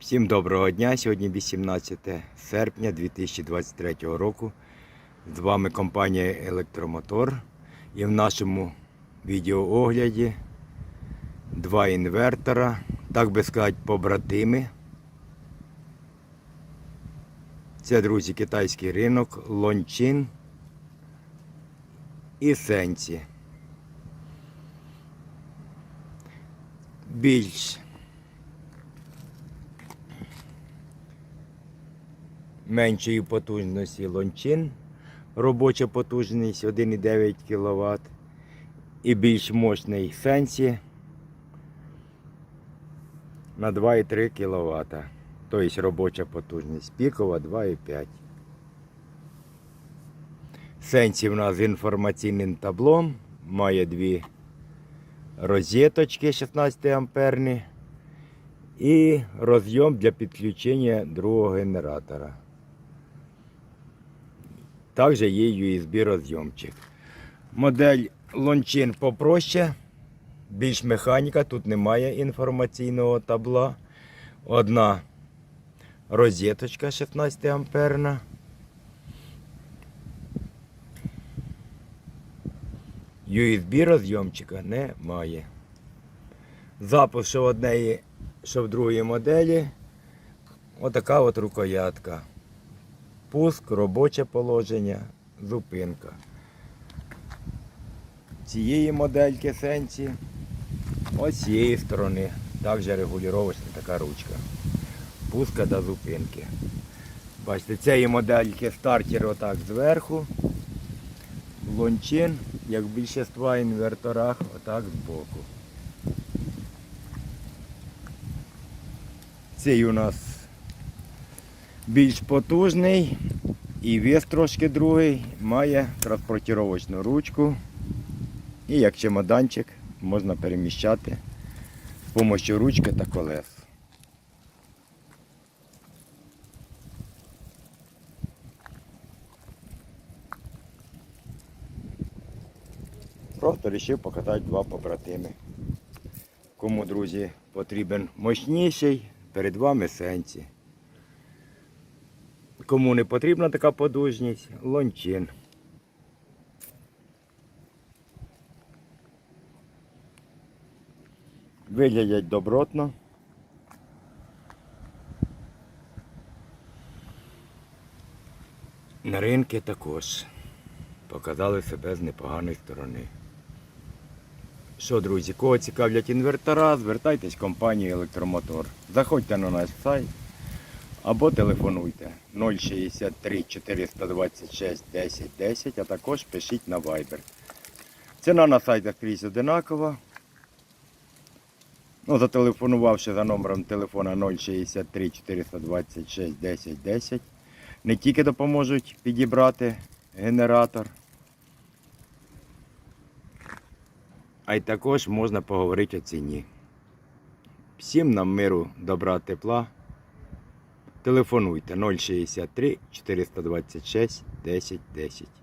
Всім доброго дня. Сьогодні 18 серпня 2023 року. З вами компанія Електромотор. І в нашому відеоогляді два інвертора, так би сказати, побратими. Це, друзі, китайський ринок, Лончин і Сенсі. Більш меншої потужності лончин, робоча потужність 1,9 кВт і більш мощний сенсі на 2,3 кВт. Тобто робоча потужність пікова 2,5. Сенсі в нас з інформаційним таблом, має дві розеточки 16 амперні і розйом для підключення другого генератора. Також є USB розйомчик. Модель Лончин попроще, більш механіка, тут немає інформаційного табла. Одна розеточка 16 амперна. USB розйомчика немає. Запуск що в однеї, що в другій моделі. Отака от рукоятка. Пуск, робоче положення, зупинка. Цієї модельки сенсі. Ось цієї сторони. Також регулювачна така ручка. Пуска до зупинки. Бачите, цієї модельки стартер отак зверху. Лончин, як в більшинства інверторах, отак збоку. Цей у нас більш потужний і вес трошки другий, має транспортировочну ручку. І як чемоданчик можна переміщати з допомогою ручки та колес. Просто вирішив покатати два побратими. Кому, друзі, потрібен мощніший, перед вами сенсі. Кому не потрібна така подужність, лончин. Виглядять добротно. На ринки також показали себе з непоганої сторони. Що, друзі, кого цікавлять інвертора, звертайтесь в компанію Електромотор. Заходьте на наш сайт або телефонуйте 063 426 10 10, а також пишіть на Viber. Ціна на сайтах скрізь одинакова. Ну, зателефонувавши за номером телефона 063 426 10 10, не тільки допоможуть підібрати генератор, а й також можна поговорити о ціні. Всім нам миру, добра, тепла. Телефонуйте 063 426 10 10.